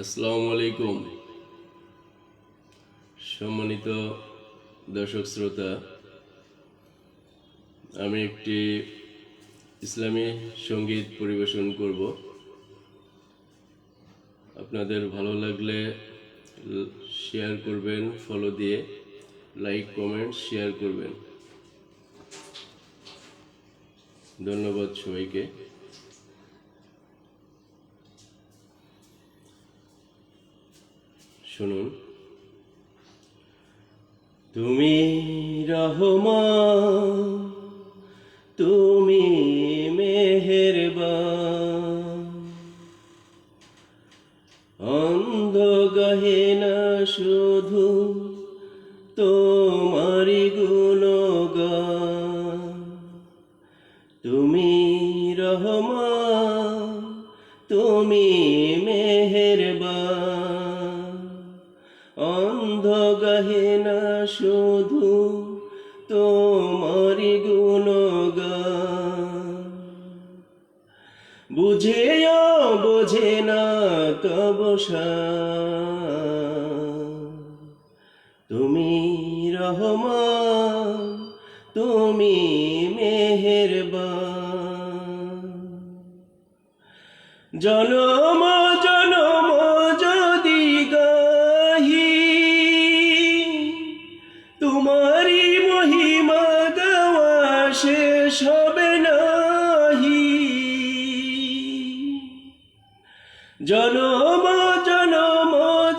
আসসালামু আলাইকুম সম্মানিত দর্শক শ্রোতা, আমি একটি ইসলামী সংগীত পরিবেশন করব। আপনাদের ভালো লাগলে শেয়ার করবেন ফলো দিয়ে লাইক কমেন্ট শেয়ার করবেন। ধন্যবাদ সবাইকে। শুনুন। তুমি রহমান তুমি মেহেরবান। অন্ধ গহেনা শুধু তোমারি গুণগান। তুমি রহমান তুমি অন্ধ গহেনা শুধু তোমারি গুণগান। বুঝেও বোঝে না তব তুমি রহমান, তুমি মেহেরবান। জনম জনম জনম জনম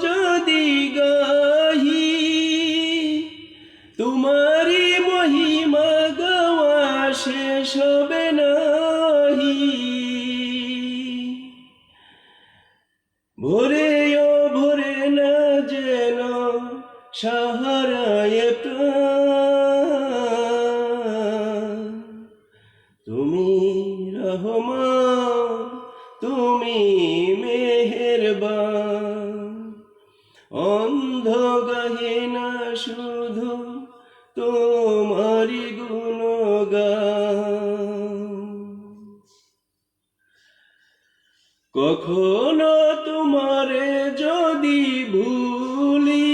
যদি গাহি তোমারি মহিমা গাওয়া শেষ হবে নাহি। ভোরে ও ভোরে না যেন সাহারায় তুমি রহমান। অন্ধ গহিনা শুধু তোমারি গুণগান কখনো তোমারে যদি ভুলি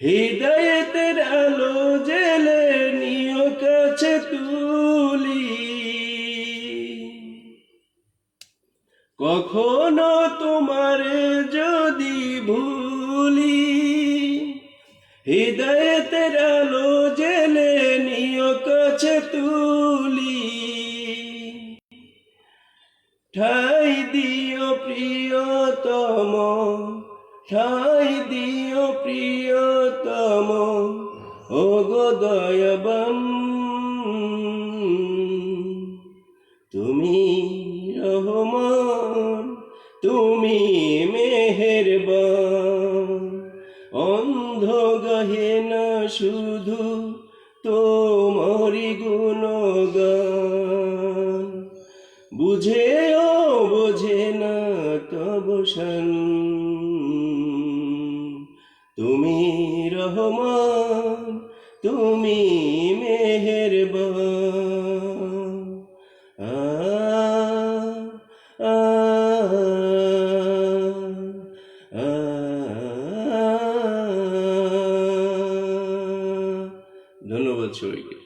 হৃদয়ের আলো জেলে নিয় কাছে তুলি। কখনো তোমারে যদি হৃদয়ের আলো জেলে নিয় কাছে তুলি। ঠাই দিও প্রিয়তম, ঠাই দিও প্রিয়তম ও গো দয়াবান। তুমি রহমান, তুমি মেহেরবান। অন্ধ গহেনা শুধু তোমারি গুণগান বুঝেও বোঝে না তব। তুমি রহমান তুমি মেহেরবান ধন্যবাদ সবাইকে।